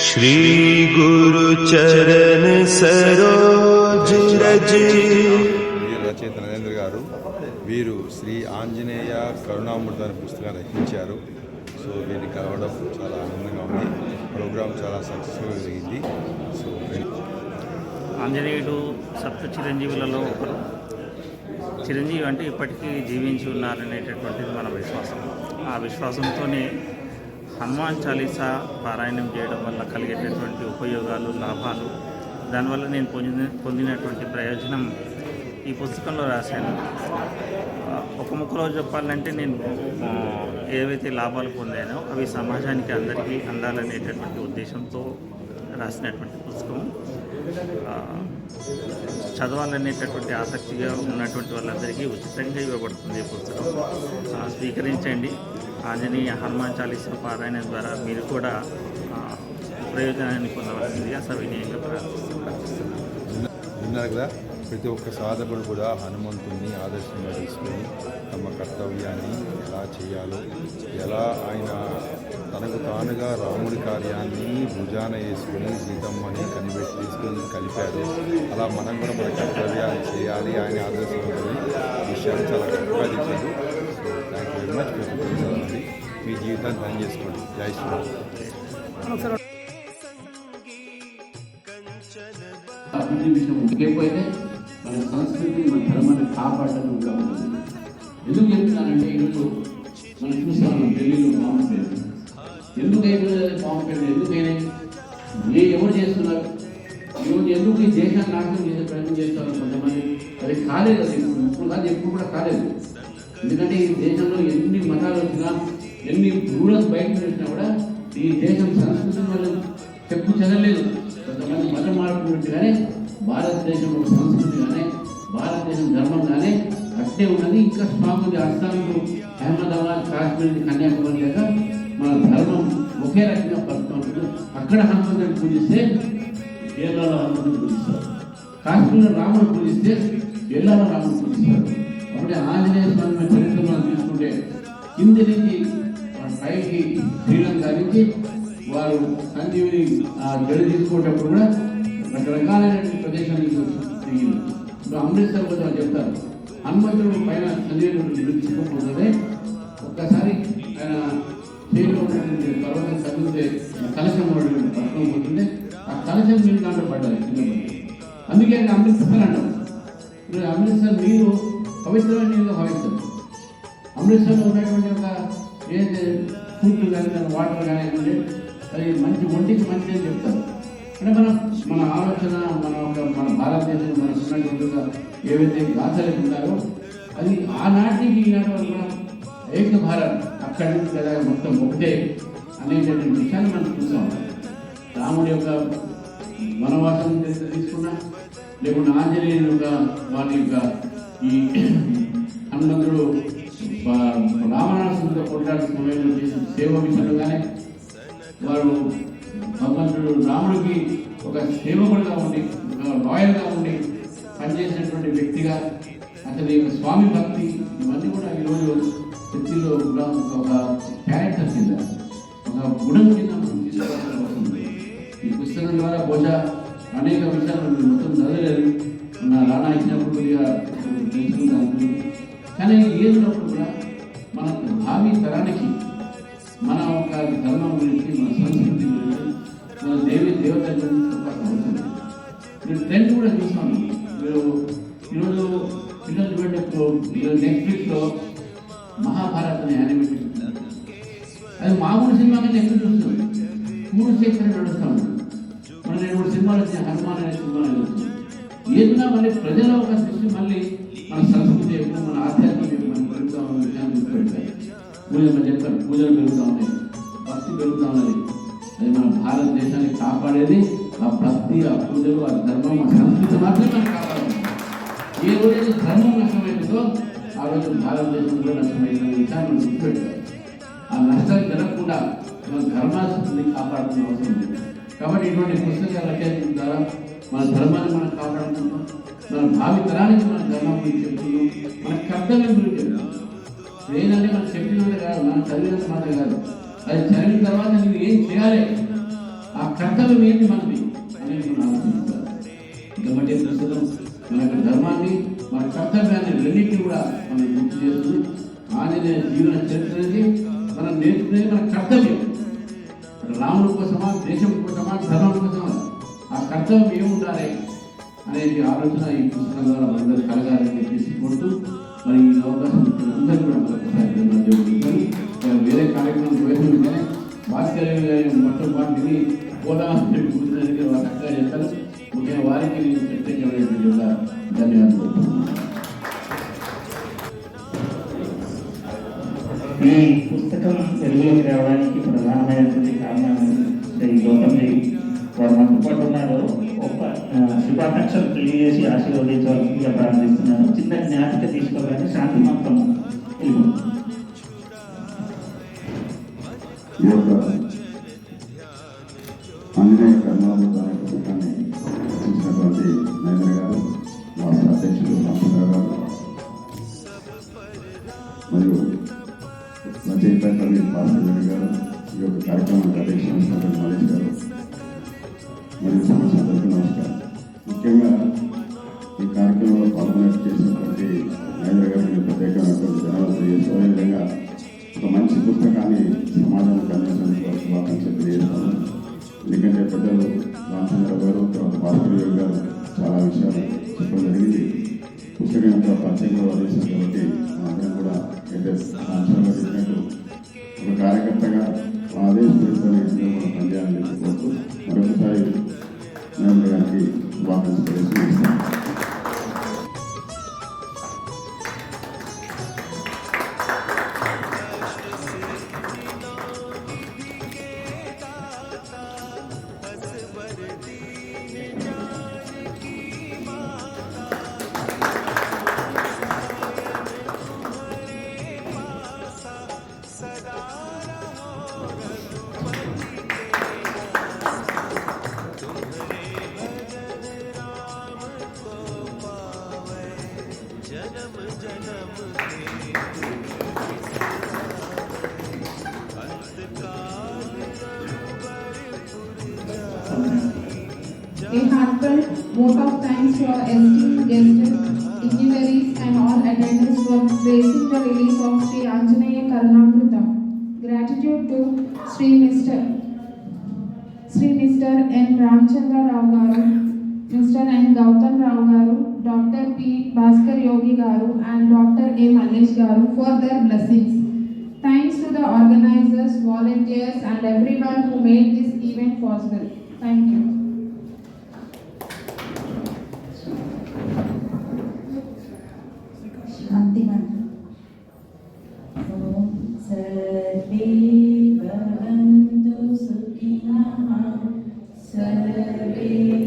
श्री गुरु चरण सरोज रज వీరు రచయిత నరేంద్ర గారు వీరు శ్రీ ఆంజనేయ కరుణామృత అనే పుస్తకాన్ని రచించారు సో వీరిని కలవడం చాలా ఆనందంగా ఉంది ప్రోగ్రామ్ చాలా సక్సెస్ఫుల్గా జరిగింది సో ఆంజనేయుడు సప్త చిరంజీవులలో ఒకరు చిరంజీవి అంటే ఇప్పటికీ జీవించి ఉన్నారనేటటువంటిది మన విశ్వాసం ఆ విశ్వాసంతోనే హనుమాన్ చాలీసా పారాయణం చేయడం వల్ల కలిగేటటువంటి ఉపయోగాలు లాభాలు దానివల్ల నేను పొందిన పొందినటువంటి ప్రయోజనం ఈ పుస్తకంలో రాశాను. ఒక ముక్కలో చెప్పాలంటే నేను ఏవైతే లాభాలు పొందానో అవి సమాజానికి అందరికీ అందాలనేటటువంటి ఉద్దేశంతో రాసినటువంటి పుస్తకం. చదవాలనేటటువంటి ఆసక్తిగా ఉన్నటువంటి వాళ్ళందరికీ ఉచితంగా ఇవ్వబడుతుంది ఈ పుస్తకం. స్వీకరించండి. ఆంజనేయ హనుమాన్ చాలీస పారాయణ ద్వారా మీరు కూడా ప్రయోజనాన్ని పొందవలసిందిగా సవినీయంగా ప్రార్థిస్తున్నారు కదా ప్రతి ఒక్క సాధకుడు కూడా హనుమంతుణ్ణి ఆదర్శంగా తీసుకొని తమ కర్తవ్యాన్ని ఎలా చేయాలో ఎలా ఆయన తనకు తానుగా రాముడి కార్యాన్ని భుజాన వేసుకుని సీతమ్మని కనిపెట్టి తీసుకుని కలిపారు అలా మనం కూడా మన కర్తవ్యాలు చేయాలి ఆయన ఆదర్శంగా విషయాన్ని చాలా గొప్పగా చెప్పారు. థ్యాంక్ యూ వెరీ మచ్ ప్రతి మీ జీవితాన్ని ధన్ చేసుకోండి. జై శ్రీరామ్. అభివృద్ధి విషయం ముఖ్యపోయితే మన సంస్కృతి మన ధర్మాన్ని కాపాడడం కూడా ఉంటుంది. ఎందుకు చెప్తున్నానంటే ఈరోజు మనం చూస్తాము ఢిల్లీలో బాగుంటుంది. ఎందుకు అయిపోయింది పాము పేరు ఎందుకైనా ఏ ఎవరు చేస్తున్నారు? ఈరోజు ఎందుకు ఈ దేశాన్ని నాశనం చేసే ప్రయత్నం చేస్తారు కొంతమంది? అది కాలేదు అది. ఇప్పుడు ఇప్పుడు కాదు ఎప్పుడు కూడా కాలేదు. ఎందుకంటే ఈ దేశంలో ఎన్ని మతాలు వచ్చినా ఎన్ని రూరల్స్ బయట వచ్చినా కూడా ఈ దేశం సంస్కృతి వాళ్ళు చెప్పు చదవలేదు కొంతమంది మతం మారుతున్నట్టుగానే కానీ భారతదేశం ఒక సంస్కృతి కానీ భారతదేశం ధర్మం కానీ అట్టే ఉన్నది. ఇంకా స్ట్రాంగ్ ఉంది అస్సాంకు అహ్మదాబాద్ కాశ్మీర్ కన్యాకుమారి దాకా సర్వం ఒకే రకంగా పడుతూ ఉంటుంది అక్కడ హనుమంతుని పూజిస్తే కేరళలో హనుమంతుని పూజిస్తారు. కాశ్మీర్లో రాముడు పూజిస్తే కేరళలో రాముడు పూజిస్తారు. కాబట్టి ఆంజనేయ స్వామి చరిత్ర మనం తీసుకుంటే కింది నుంచి పైకి శ్రీలంక నుంచి వారు సంజీవిని ఆ జడి తీసుకోవటప్పుడు కూడా రకరకాలైనటువంటి ప్రదేశానికి ఇప్పుడు అమృత్సర్ కూడా చెప్తారు. హనుమంతుడు పైన సంజీవిని తీసుకోకపోతే ఒక్కసారి ఆయన ఉన్నటువంటి పర్వతం తగ్గితే కలశం ఉన్నటువంటి పట్టణం పోతుంటే ఆ కలశం నీళ్ళు దాంట్లో పడ్డారు కింద అందుకే ఆయన అమృత్సర్ అంటారు ఇప్పుడు అమృత్సర్ నీరు పవిత్రమైన నీరుగా భావిస్తారు అమృత్సర్లో ఉన్నటువంటి ఒక ఏదైతే ఫుడ్ కానీ దాని వాటర్ కానీ అంటే అది మంచి ఒంటికి మంచిది అని చెప్తారు అంటే మనం మన ఆలోచన మన ఒక మన భారతదేశం మన ఉన్నటువంటి ఏవైతే గాథలు ఉన్నారో అది ఆనాటికి ఈనాటి వరకు కూడా ఏక భారత్ అక్కడి నుంచి మొత్తం ఒకటే అనేటువంటి విషయాన్ని మనం చూసాం రాముడి యొక్క వనవాసం తీసుకున్నా లేకుంటే ఆంజనేయుని యొక్క వారి యొక్క ఈ హనుమంతుడు రావణాసుడితో కొట్లాడే సమయంలో చేసిన సేవ విషయంలో కానీ వారు భగవంతుడు రాముడికి ఒక సేవకుడిగా ఉండి ఒక లాయల్గా ఉండి పనిచేసినటువంటి వ్యక్తిగా అతని యొక్క స్వామి భక్తి ఇవన్నీ కూడా ఈరోజు చర్చిలో ఒక క్యారెక్టర్ కింద ఈ పుస్తకం ద్వారా బహుశా అనేక విషయాలు మొత్తం చదవలేదు. నా రాణా ఇచ్చినప్పుడు కొద్దిగా తెలుసుకున్నాను కానీ ఏదినప్పుడు కూడా మన భావి తరానికి మన ఒక ధర్మం గురించి మన సంస్కృతి గురించి మన దేవి దేవత గురించి చెప్పాల్సిన మీరు ట్రెండ్ కూడా చూస్తాను. మీరు ఈరోజు పిల్లలు చూడేటప్పుడు ఈరోజు నెట్ఫ్లిక్స్లో మహాభారత్ అనే యానిమేషన్ అది మామూలు సినిమా కంటే ఎక్కువ చూస్తుంది మూడు శేఖర్ నడుస్తాం మూడు సినిమాలు వచ్చినాయి హనుమాన్ అనే సినిమాలు చూస్తున్నాం ఏదైనా మళ్ళీ ప్రజల ఒక దృష్టి మళ్ళీ మన సంస్కృతి ఎక్కువ మన ఆధ్యాత్మిక మనం పెరుగుతా ఉన్న విషయాన్ని గుర్తుపెట్టాలి పూజలు చెప్తారు పూజలు పెరుగుతా ఉన్నాయి. భక్తి పెరుగుతా ఉన్నది. అది మన భారతదేశాన్ని కాపాడేది ఆ భక్తి ఆ పూజలు ఆ ధర్మం ఆ సంస్కృతి మాత్రమే మనం కాపాడాలి ఏ రోజైతే ధర్మం నష్టమైందో ఆ రోజు భారతదేశం కూడా నష్టమైందనే విషయాన్ని మనం గుర్తుపెట్టాలి ఆ నష్టాన్ని జరగకుండా మన ధర్మాన్ని కాపాడుతున్న అవసరం ఉంది కాబట్టి ఇటువంటి పుస్తకాల రచన ద్వారా మన ధర్మాన్ని మనం కాపాడుకుంటాం మన భావి తరానికి మన ధర్మం గురించి చెప్తున్నాం. మన కర్తవ్యం గురించి చెప్తున్నాం. లేదంటే మనం చెప్పినంత కాదు మనం చదివినంత మాత్రం కాదు. అది చదివిన తర్వాత నువ్వు ఏం చేయాలి? ఆ కర్తవ్యం ఏంటి మనది? అనేది మనం ఆలోచిస్తాం కాబట్టి ప్రస్తుతం మన యొక్క ధర్మాన్ని మన కర్తవ్యాన్ని రెండింటినీ కూడా మనం గుర్తు చేస్తుంది ఆంజనేయ జీవన చరిత్ర మనం నేర్చుకునేది మన కర్తవ్యం. రాముడి కోసమా దేశం కోసమా ధర్మం కోసమా? ఆ కర్తవ్యం ఏముండాలి అనేది ఆలోచన ఈ పుస్తకం ద్వారా మనందరూ కలగాలని చెప్పేసి కోరుతూ మరి ఈ అవకాశం అందరూ కూడా మరొకసారి వేరే కార్యక్రమం పోయిన భాస్కర్ గారి మొట్టమొదటిని కూడా తెలుగులోకి రావడానికి ప్రధానమైనటువంటి కారణం శ్రీ గౌతమ్ దేవి వారు మనతో పాటు ఉన్నారు ఒక ఆ, శుభాకాంక్షలు తెలియజేసి ఆశీర్వదించవలసిందిగా ప్రారంభిస్తున్నాను చిన్న జ్ఞాపిక తీసుకోగానే శాంతి మంత్రం వెళ్ళిపోతుంది ఈ యొక్క ఆంజనేయ కర్ణామృత భాస్కర్ గారు ఈ యొక్క కార్యక్రమానికి అధ్యక్ష వహించినటువంటి గారు మరియు సమస్య అందరికీ నమస్కారం ముఖ్యంగా ఈ కార్యక్రమంలో పాల్గొనట్టు చేసినటువంటి మహేంద్ర గారికి ప్రత్యేకమైనటువంటి ధన్యవాదాలు తెలియజేస్తూ అదేవిధంగా ఒక మంచి పుస్తకాన్ని సమాజానికి అందించినందుకు శుభాకాంక్షలు తెలియజేస్తాను ఎందుకంటే పెద్దలు రామచంద్ర గారు తర్వాత భాస్కర్ గారు గారు చాలా విషయాలు చెప్పడం జరిగింది పుస్తకం యొక్క ప్రత్యేకంగా వదిలేసింది కాబట్టి మనందరం కూడా అయితే రామచంద్ర గారు చెప్పినట్టు ఒక కార్యకర్తగా మా అదే పనిచేయాలని మరొకసారి నరేంద్ర గారికి శుభాకాంక్షలు A heartfelt vote of thanks for our esteemed guests, and all attendants for praising the release of Sri Anjaneya Karunamrita. Gratitude to Sri Mr. Sri Mr. N. Ramchandra Rao Garu, Mr. N. Gautam Rao Garu, Dr. P. Bhaskar Yogi Garu and Dr. A. Mallesh Garu for their blessings. Thanks to the organizers, volunteers and everyone who made this event possible. Thank you. You.